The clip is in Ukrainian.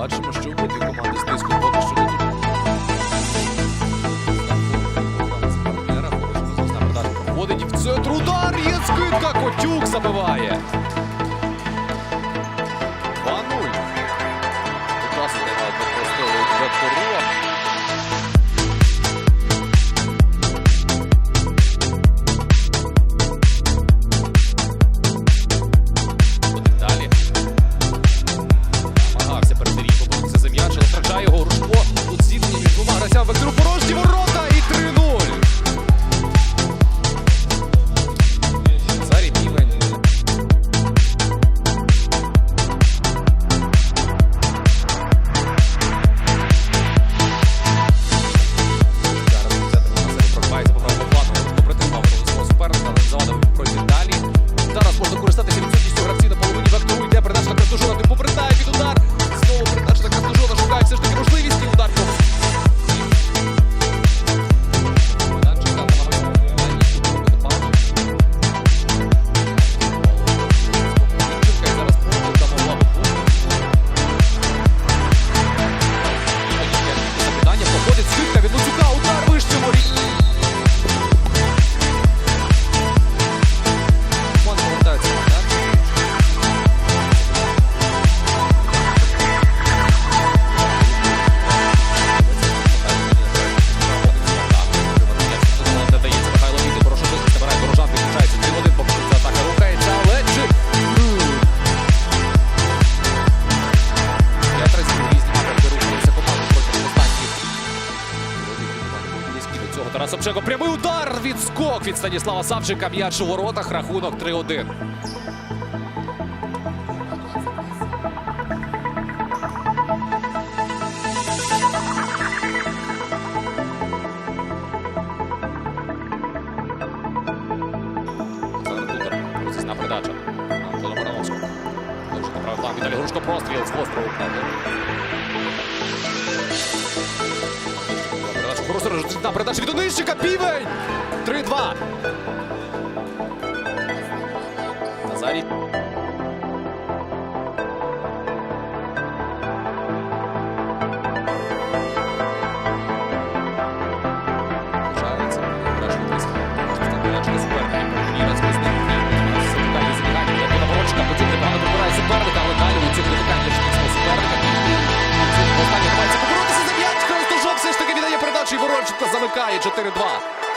бачимо, що буде команди з тиску поки що не в центр удар, є скидка, Котюк забиває. 2-0. Прекрасно, просто Векторуа. кількістю гравців Тарас Обшенко. Прямий удар. Відскок від Станіслава Савчика. М'яч у воротах. Рахунок 3-1. Передача Антона Барановського. Дуже направив там Віталій Грушко простріл з острова. на передачі від Онищика. Півень. 3-2. Павленко замикає 4-2.